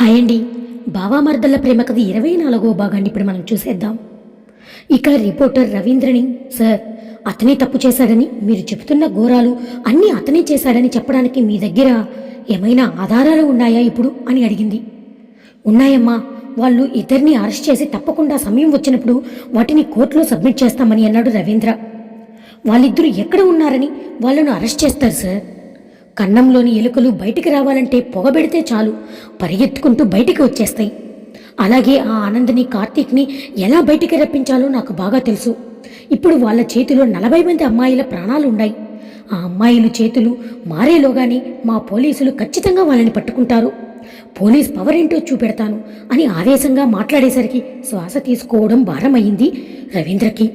Hi అండి. బావామర్దల ప్రేమ కథ ఇరవై నాలుగో భాగాన్ని ఇప్పుడు మనం చూసేద్దాం. ఇక రిపోర్టర్ రవీంద్రని సార్ అతనే తప్పు చేశాడని మీరు చెబుతున్న ఘోరాలు అన్నీ అతనే చేశాడని చెప్పడానికి మీ దగ్గర ఏమైనా ఆధారాలు ఉన్నాయా ఇప్పుడు? అని అడిగింది. ఉన్నాయమ్మా వాళ్ళు ఇద్దరిని అరెస్ట్ చేసి తప్పకుండా సమయం వచ్చినప్పుడు వాటిని కోర్టులో సబ్మిట్ చేస్తామని అన్నాడు రవీంద్ర. వాళ్ళిద్దరూ ఎక్కడ ఉన్నారని వాళ్ళను అరెస్ట్ చేస్తారు సార్? కన్నంలోని ఎలుకలు బయటికి రావాలంటే పొగబెడితే చాలు పరిగెత్తుకుంటూ బయటికి వచ్చేస్తాయి. అలాగే ఆ ఆనందని కార్తీక్ని ఎలా బయటికి రప్పించాలో నాకు బాగా తెలుసు. ఇప్పుడు వాళ్ళ చేతిలో నలభై మంది అమ్మాయిల ప్రాణాలు ఉన్నాయి. ఆ అమ్మాయిలు చేతులు మారేలోగానే మా పోలీసులు ఖచ్చితంగా వాళ్ళని పట్టుకుంటారు. పోలీస్ పవర్ ఏంటో చూపెడతాను అని ఆవేశంగా మాట్లాడేసరికి శ్వాస తీసుకోవడం భారమయ్యింది రవీంద్రకి.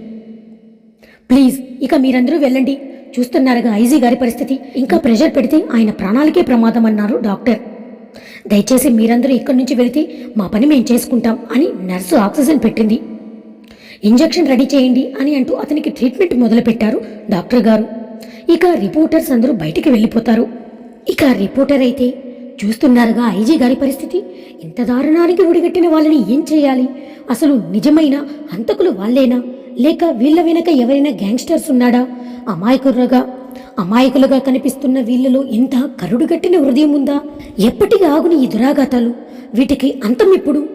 ప్లీజ్ ఇక మీరందరూ వెళ్ళండి. చూస్తున్నారుగా ఐజీ గారి పరిస్థితి. ఇంకా ప్రెషర్ పెడితే ఆయన ప్రాణాలకే ప్రమాదం అన్నారు డాక్టర్. దయచేసి మీరందరూ ఇక్కడి నుంచి వెళితే మా పని మేము చేసుకుంటాం అని నర్సు ఆక్సిజన్ పెట్టింది. ఇంజెక్షన్ రెడీ చేయండి అని అంటూ అతనికి ట్రీట్మెంట్ మొదలుపెట్టారు డాక్టర్ గారు. ఇక రిపోర్టర్స్ అందరూ బయటికి వెళ్ళిపోతారు. ఇక రిపోర్టర్ అయితే చూస్తున్నారుగా ఐజీ గారి పరిస్థితి? ఇంత దారుణానికి ఒడిగట్టిన వాళ్ళని ఏం చేయాలి? అసలు నిజమైన హంతకులు వాళ్ళేనా? లేక వీళ్ళ వెనక ఎవరైనా గ్యాంగ్స్టర్స్ ఉన్నాడా? అమాయకులుగా అమాయకులుగా కనిపిస్తున్న వీళ్ళలో ఇంత కరుడుగట్టిన హృదయం ఉందా? ఎప్పటికి ఆగుని ఈ దురాఘాతాలు. వీటికి అంతం ఎప్పుడు?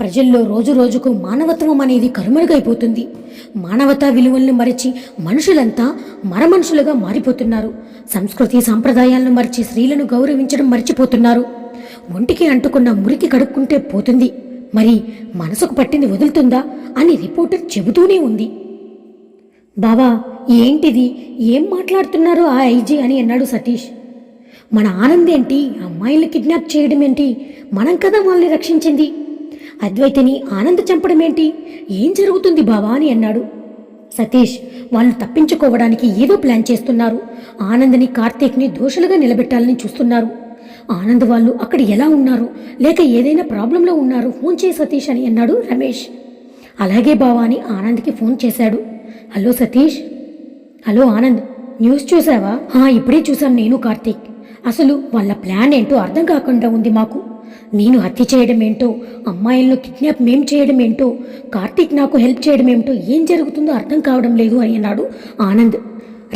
ప్రజల్లో రోజు రోజుకు మానవత్వం అనేది కరుమరుగైపోతుంది. మానవతా విలువలను మరిచి మనుషులంతా మరమనుషులుగా మారిపోతున్నారు. సంస్కృతి సాంప్రదాయాలను మరిచి స్త్రీలను గౌరవించడం మర్చిపోతున్నారు. ఒంటికి అంటుకున్న మురికి కడుక్కుంటే పోతుంది. మరి మనసుకు పట్టింది వదులుతుందా అని రిపోర్టర్ చెబుతూనే ఉంది. బావా ఏంటిది? ఏం మాట్లాడుతున్నారు ఆ ఐజీ అని అన్నాడు సతీష్. మన ఆనంద్ ఏంటి? అమ్మాయిల్ని కిడ్నాప్ చేయడం ఏంటి? మనం కదా వాళ్ళని రక్షించింది. అద్వైతని ఆనంద్ చంపడం ఏంటి? ఏం జరుగుతుంది బావా అని అన్నాడు. సతీష్ వాళ్ళు తప్పించుకోవడానికి ఏదో ప్లాన్ చేస్తున్నారు. ఆనంద్ని కార్తీక్ని దోషులుగా నిలబెట్టాలని చూస్తున్నారు. ఆనంద్ వాళ్ళు అక్కడ ఎలా ఉన్నారు? లేక ఏదైనా ప్రాబ్లంలో ఉన్నారు? ఫోన్ చేయి సతీష్ అని అన్నాడు రమేష్. అలాగే బావా అని ఆనంద్కి ఫోన్ చేశాడు. Hello Satish. Hello Anand news చూసావా హా ఇప్పుడే చూశాను నేను కార్తీక్. అసలు వాళ్ళ ప్లాన్ ఏంటో అర్థం కాకుండా ఉంది మాకు. నేను హత్య చేయడం ఏంటో అమ్మాయిలను కిడ్నాప్ మేం చేయడం ఏంటో కార్తీక్ నాకు హెల్ప్ చేయడం ఏమిటో ఏం జరుగుతుందో అర్థం కావడం లేదు అని అన్నాడు ఆనంద్.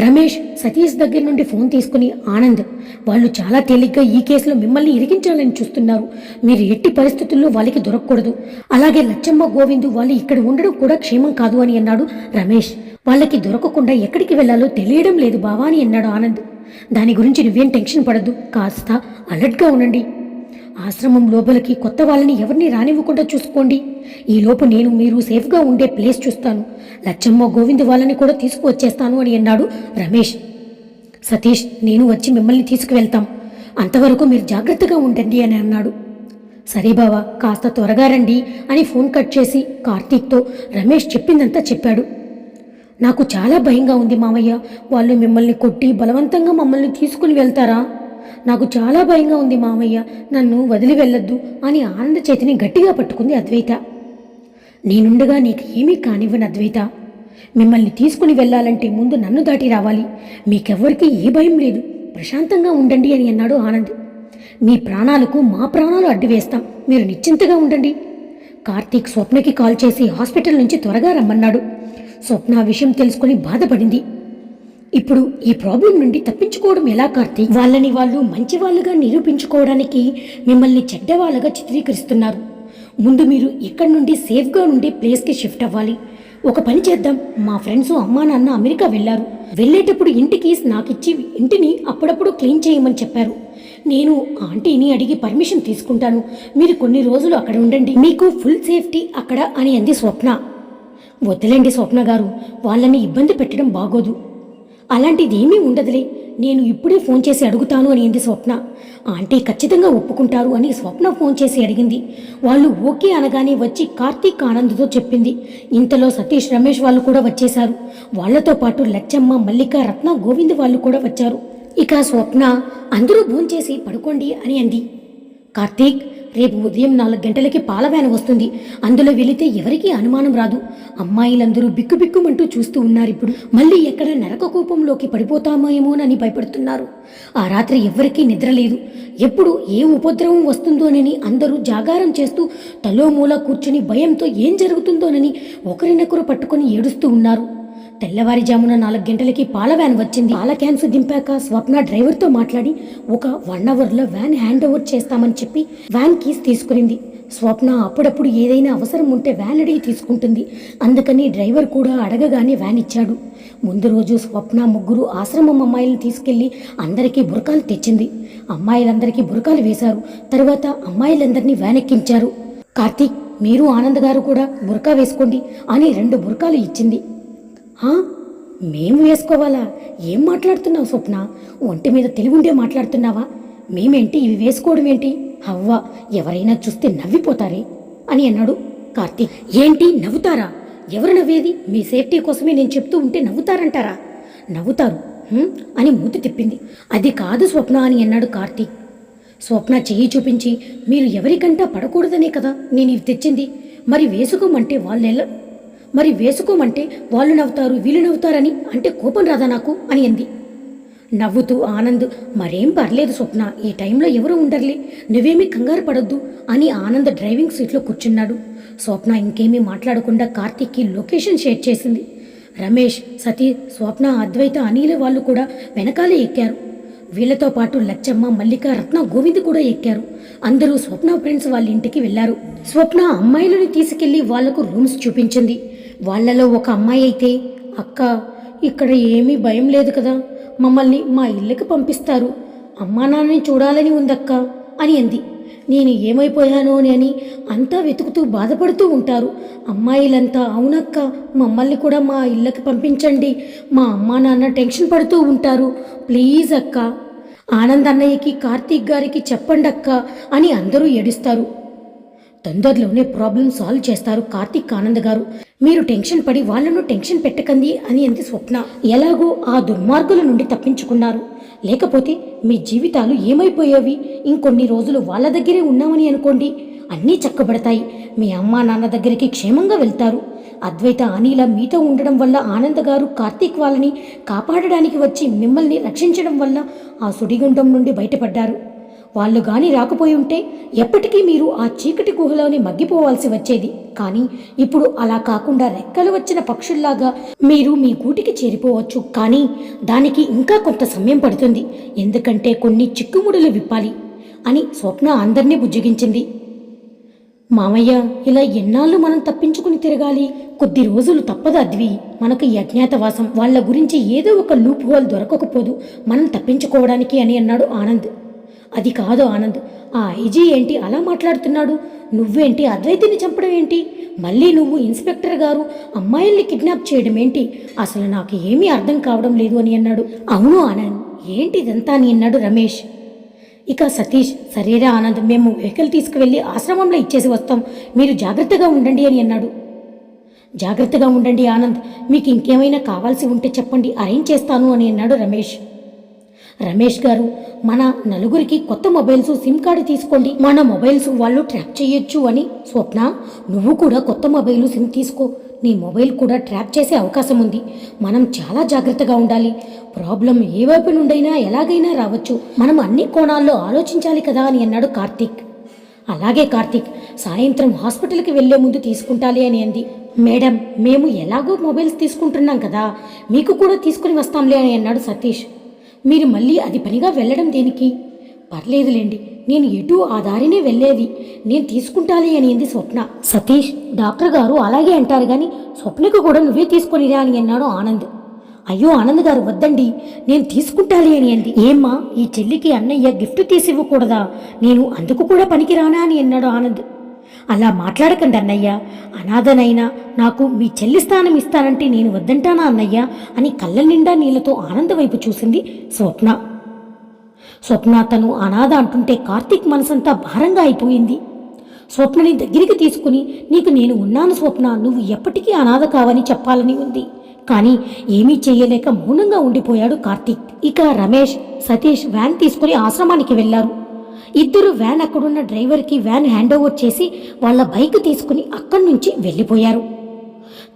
రమేష్ సతీష్ దగ్గర నుండి ఫోన్ తీసుకుని ఆనంద్ వాళ్ళు చాలా తేలిగ్గా ఈ కేసులో మిమ్మల్ని ఇరికించాలని చూస్తున్నారు. మీరు ఎట్టి పరిస్థితుల్లో వాళ్ళకి దొరకకూడదు. అలాగే లచ్చమ్మ గోవిందు వాళ్ళు ఇక్కడ ఉండడం కూడా క్షేమం కాదు అని అన్నాడు రమేష్. వాళ్ళకి దొరకకుండా ఎక్కడికి వెళ్ళాలో తెలియడం లేదు బావా అని అన్నాడు ఆనంద్. దాని గురించి నువ్వేం టెన్షన్ పడద్దు కాస్త అలర్ట్గా ఉండండి. ఆశ్రమం లోపలికి కొత్త వాళ్ళని ఎవరిని రానివ్వకుండా చూసుకోండి. ఈలోపు నేను మీరు సేఫ్గా ఉండే ప్లేస్ చూస్తాను. లచ్చమ్మ గోవింద్ వాళ్ళని కూడా తీసుకువచ్చేస్తాను అని అన్నాడు రమేష్. సతీష్ నేను వచ్చి మిమ్మల్ని తీసుకువెళ్తాం. అంతవరకు మీరు జాగ్రత్తగా ఉండండి అని అన్నాడు. సరే బావా కాస్త త్వరగా రండి అని ఫోన్ కట్ చేసి కార్తీక్తో రమేష్ చెప్పిందంతా చెప్పాడు. నాకు చాలా భయంగా ఉంది మామయ్య. వాళ్ళు మిమ్మల్ని కొట్టి బలవంతంగా మమ్మల్ని తీసుకుని వెళ్తారా? నాకు చాలా భయంగా ఉంది మామయ్య. నన్ను వదిలి వెళ్ళొద్దు అని ఆనంద చేతిని గట్టిగా పట్టుకుంది అద్వైత. నేనుండగా నీకు ఏమీ కానివ్వను అద్వైత. మిమ్మల్ని తీసుకుని వెళ్ళాలంటే ముందు నన్ను దాటి రావాలి. మీకెవ్వరికీ ఏ భయం లేదు. ప్రశాంతంగా ఉండండి అని అన్నాడు ఆనంద్. మీ ప్రాణాలకు మా ప్రాణాలు అడ్డు వేస్తాం మీరు నిశ్చింతగా ఉండండి. కార్తీక్ స్వప్నకి కాల్ చేసి హాస్పిటల్ నుంచి త్వరగా రమ్మన్నాడు. స్వప్న విషయం తెలుసుకుని బాధపడింది. ఇప్పుడు ఈ ప్రాబ్లం నుండి తప్పించుకోవడం ఎలా కార్తీక్? వాళ్ళని వాళ్ళు మంచి వాళ్ళుగా నిరూపించుకోవడానికి మిమ్మల్ని చెడ్డవాళ్ళగా చిత్రీకరిస్తున్నారు. ముందు మీరు ఇక్కడ నుండి సేఫ్గా ఉండే ప్లేస్కి షిఫ్ట్ అవ్వాలి. ఒక పని చేద్దాం. మా ఫ్రెండ్స్ అమ్మా నాన్న అమెరికా వెళ్ళారు. వెళ్ళేటప్పుడు ఇంటికి నాకు నాకిచ్చి ఇంటిని అప్పుడప్పుడు క్లీన్ చేయమని చెప్పారు. నేను ఆంటీని అడిగి పర్మిషన్ తీసుకుంటాను. మీరు కొన్ని రోజులు అక్కడ ఉండండి. మీకు ఫుల్ సేఫ్టీ అక్కడ అని అంది స్వప్న. వద్దులేండి స్వప్న గారు వాళ్ళని ఇబ్బంది పెట్టడం బాగోదు. అలాంటిది ఏమీ ఉండదులే నేను ఇప్పుడే ఫోన్ చేసి అడుగుతాను అనింది స్వప్న. ఆంటీ ఖచ్చితంగా ఒప్పుకుంటారు అని స్వప్న ఫోన్ చేసి అడిగింది. వాళ్ళు ఓకే అనగానే వచ్చి కార్తీక్ ఆనంద్తో చెప్పింది. ఇంతలో సతీష్ రమేష్ వాళ్ళు కూడా వచ్చేశారు. వాళ్ళతో పాటు లచ్చమ్మ మల్లిక రత్న గోవింద్ వాళ్ళు కూడా వచ్చారు. ఇక స్వప్న అందరూ భోంచేసి పడుకోండి అని అంది. కార్తీక్ రేపు ఉదయం నాలుగు గంటలకి పాలవేన వస్తుంది. అందులో వెళితే ఎవరికీ అనుమానం రాదు. అమ్మాయిలందరూ బిక్కుబిక్కుమంటూ చూస్తూ ఉన్నారు ఇప్పుడు మళ్ళీ ఎక్కడ నరక కోపంలోకి పడిపోతామేమోనని భయపడుతున్నారు. ఆ రాత్రి ఎవ్వరికీ నిద్ర లేదు. ఎప్పుడు ఏ ఉపద్రవం వస్తుందోనని అందరూ జాగారం చేస్తూ తలో మూల కూర్చుని భయంతో ఏం జరుగుతుందోనని ఒకరినొకరు పట్టుకొని ఏడుస్తూ ఉన్నారు. తెల్లవారిజామున నాలుగు గంటలకి పాల వ్యాన్ వచ్చింది. పాల క్యాన్స్ దింపాక స్వప్న డ్రైవర్తో మాట్లాడి ఒక వన్ అవర్లో వ్యాన్ హ్యాండ్ ఓవర్ చేస్తామని చెప్పి వ్యాన్ కీస్ తీసుకునింది. స్వప్న అప్పుడప్పుడు ఏదైనా అవసరం ఉంటే వ్యాన్ అడిగి తీసుకుంటుంది. అందుకని డ్రైవర్ కూడా అడగగానే వ్యాన్ ఇచ్చాడు. ముందు రోజు స్వప్న ముగ్గురు ఆశ్రమం అమ్మాయిలను తీసుకెళ్ళి అందరికీ బురకాలు తెచ్చింది. అమ్మాయిలందరికీ బురకాలు వేశారు. తర్వాత అమ్మాయిలందరినీ వ్యాన్ ఎక్కించారు. కార్తీక్ మీరు ఆనంద్ గారు కూడా బురకా వేసుకోండి అని రెండు బురకాలు ఇచ్చింది. మేము వేసుకోవాలా? ఏం మాట్లాడుతున్నావు స్వప్న? ఒంటి మీద తెలివుండే మాట్లాడుతున్నావా? మేమేంటి ఇవి వేసుకోవడం ఏంటి? అవ్వ ఎవరైనా చూస్తే నవ్విపోతారే? అని అన్నాడు కార్తీక్. ఏంటి? నవ్వుతారా? ఎవరు నవ్వేది? మీ సేఫ్టీ కోసమే నేను చెప్తూ ఉంటే నవ్వుతారంటారా? నవ్వుతారు. అని మూతి తిప్పింది. అది కాదు స్వప్న అని అన్నాడు కార్తీక్. స్వప్న చెయ్యి చూపించి మీరు ఎవరికంటా పడకూడదనే కదా నేను ఇవి తెచ్చింది? మరి వేసుకోమంటే వాళ్ళు మరి వేసుకోమంటే వాళ్ళు నవ్వుతారు వీళ్ళు నవ్వుతారని అంటే కోపం రాదా నాకు? అని అంది. నవ్వుతూ ఆనంద్ మరేం పర్లేదు స్వప్న ఈ టైంలో ఎవరు ఉండర్లే నువ్వేమీ కంగారు పడొద్దు అని ఆనంద్ డ్రైవింగ్ సీట్లో కూర్చున్నాడు. స్వప్న ఇంకేమీ మాట్లాడకుండా కార్తీక్కి లొకేషన్ షేర్ చేసింది. రమేష్ సతీ స్వప్న అద్వైత అనిల వాళ్ళు కూడా వెనకాలే ఎక్కారు. వీళ్ళతో పాటు లచ్చమ్మ మల్లిక రత్న గోవింద్ కూడా ఎక్కారు. అందరూ స్వప్న ఫ్రెండ్స్ వాళ్ళ ఇంటికి వెళ్ళారు స్వప్న అమ్మాయిలను తీసుకెళ్ళి వాళ్ళకు రూమ్స్ చూపించింది. వాళ్ళలో ఒక అమ్మాయి అయితే అక్క ఇక్కడ ఏమీ భయం లేదు కదా మమ్మల్ని మా ఇళ్ళకి పంపిస్తారు. అమ్మా నాన్నని చూడాలని ఉందక్క అని అంది. నేను ఏమైపోయానో అని అంతా వెతుకుతూ బాధపడుతూ ఉంటారు. అమ్మాయిలంతా అవునక్క మమ్మల్ని కూడా మా ఇళ్ళకి పంపించండి. మా అమ్మా నాన్న టెన్షన్ పడుతూ ఉంటారు. ప్లీజ్ అక్క. ఆనంద్ అన్నయ్యకి కార్తీక్ గారికి చెప్పండి అక్క అని అందరూ ఏడుస్తారు. తొందరలోనే ప్రాబ్లం సాల్వ్ చేస్తారు కార్తీక్ ఆనంద్ గారు. మీరు టెన్షన్ పడి వాళ్ళను టెన్షన్ పెట్టకండి అని అంది స్వప్న. ఎలాగో ఆ దుర్మార్గుల నుండి తప్పించుకున్నారు. లేకపోతే మీ జీవితాలు ఏమైపోయేవి? ఇంకొన్ని రోజులు వాళ్ళ దగ్గరే ఉన్నామని అనుకోండి. అన్నీ చక్కబడతాయి. మీ అమ్మా నాన్న దగ్గరికి క్షేమంగా వెళ్తారు. అద్వైత అనిల మీతో ఉండడం వల్ల ఆనంద్ గారు కార్తీక్ వాళ్ళని కాపాడడానికి వచ్చి మిమ్మల్ని రక్షించడం వల్ల ఆ సుడిగుండం నుండి బయటపడ్డారు. వాళ్ళు గాని రాకపోయి ఉంటే ఎప్పటికీ మీరు ఆ చీకటి గుహలోనే మగ్గిపోవాల్సి వచ్చేది. కానీ ఇప్పుడు అలా కాకుండా రెక్కలు వచ్చిన పక్షుల్లాగా మీరు మీ గూటికి చేరిపోవచ్చు. కానీ దానికి ఇంకా కొంత సమయం పడుతుంది. ఎందుకంటే కొన్ని చిక్కుముడులు విప్పాలి అని స్వప్న అందరినీ బుజ్జగించింది. మామయ్య ఇలా ఎన్నాళ్ళు మనం తప్పించుకుని తిరగాలి? కొద్ది రోజులు తప్పదు అద్వి? మనకు ఈ అజ్ఞాతవాసం. వాళ్ళ గురించి ఏదో ఒక లూప్ హోల్ దొరకకపోదు. మనం తప్పించుకోవడానికి అని అన్నాడు ఆనంద్. అది కాదు ఆనంద్. ఆ ఐజీ ఏంటి అలా మాట్లాడుతున్నాడు? నువ్వేంటి అద్వైతిని చంపడం ఏంటి? మళ్ళీ నువ్వు ఇన్స్పెక్టర్ గారు అమ్మాయిల్ని కిడ్నాప్ చేయడం ఏంటి? అసలు నాకు ఏమీ అర్థం కావడం లేదు అని అన్నాడు. అవును ఆనంద్. ఏంటి ఇదంతా అని అన్నాడు రమేష్. ఇక సతీష్ సరేరా ఆనంద్ మేము వెహికల్ తీసుకువెళ్ళి ఆశ్రమంలో ఇచ్చేసి వస్తాం. మీరు జాగ్రత్తగా ఉండండి అని అన్నాడు. జాగ్రత్తగా ఉండండి ఆనంద్. మీకు ఇంకేమైనా కావాల్సి ఉంటే చెప్పండి. అరేంజ్ చేస్తాను అని అన్నాడు రమేష్. రమేష్ గారు మన నలుగురికి కొత్త మొబైల్స్ సిమ్ కార్డు తీసుకోండి. మన మొబైల్స్ వాళ్ళు ట్రాక్ చేయొచ్చు అని. స్వప్న నువ్వు కూడా కొత్త మొబైల్ సిమ్ తీసుకో. నీ మొబైల్ కూడా ట్రాప్ చేసే అవకాశం ఉంది. మనం చాలా జాగ్రత్తగా ఉండాలి. ప్రాబ్లం ఏ వైపు నుండైనా ఎలాగైనా రావచ్చు. మనం అన్ని కోణాల్లో ఆలోచించాలి కదా అని అన్నాడు కార్తీక్. అలాగే కార్తీక్ సాయంత్రం హాస్పిటల్కి వెళ్ళే ముందు తీసుకుంటాలి అని అంది. మేడం మేము ఎలాగో మొబైల్స్ తీసుకుంటున్నాం కదా. మీకు కూడా తీసుకుని వస్తాంలే అని అన్నాడు సతీష్. మీరు మళ్ళీ అది పనిగా వెళ్ళడం దేనికి? పర్లేదులేండి నేను ఎటు ఆ దారినే వెళ్ళేది. నేను తీసుకుంటాలి అనింది స్వప్న. సతీష్ డాక్టర్ గారు అలాగే అంటారు కానీ స్వప్నకు కూడా నువ్వే తీసుకొనిరా అని అన్నాడు ఆనంద్. అయ్యో ఆనంద్ గారు వద్దండి నేను తీసుకుంటాలి అని అంది. ఏమ్మా ఈ చెల్లికి అన్నయ్య గిఫ్ట్ తీసి ఇవ్వకూడదా నేను అందుకు కూడా పనికిరానా అని అన్నాడు ఆనంద్. అలా మాట్లాడకండి అన్నయ్య. అనాథనైనా నాకు మీ చెల్లి స్థానం ఇస్తానంటే నేను వద్దంటానా అన్నయ్య అని కళ్ళ నిండా నీళ్ళతో ఆనంద వైపు చూసింది స్వప్న. స్వప్న తను అనాథ అంటుంటే కార్తీక్ మనసంతా భారంగా అయిపోయింది. స్వప్నని దగ్గరికి తీసుకుని నీకు నేను ఉన్నాను స్వప్న నువ్వు ఎప్పటికీ అనాథ కావని చెప్పాలని ఉంది. కానీ ఏమీ చేయలేక మౌనంగా ఉండిపోయాడు కార్తీక్. ఇక రమేష్ సతీష్ వ్యాన్ తీసుకుని ఆశ్రమానికి వెళ్ళారు ఇద్దరు వ్యాన్ అక్కడున్న డ్రైవర్కి వ్యాన్ హ్యాండ్ ఓవర్ చేసి వాళ్ళ బైక్ తీసుకుని అక్కడి నుంచి వెళ్ళిపోయారు.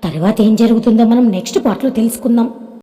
తర్వాత ఏం జరుగుతుందో మనం నెక్స్ట్ పార్ట్లో తెలుసుకుందాం.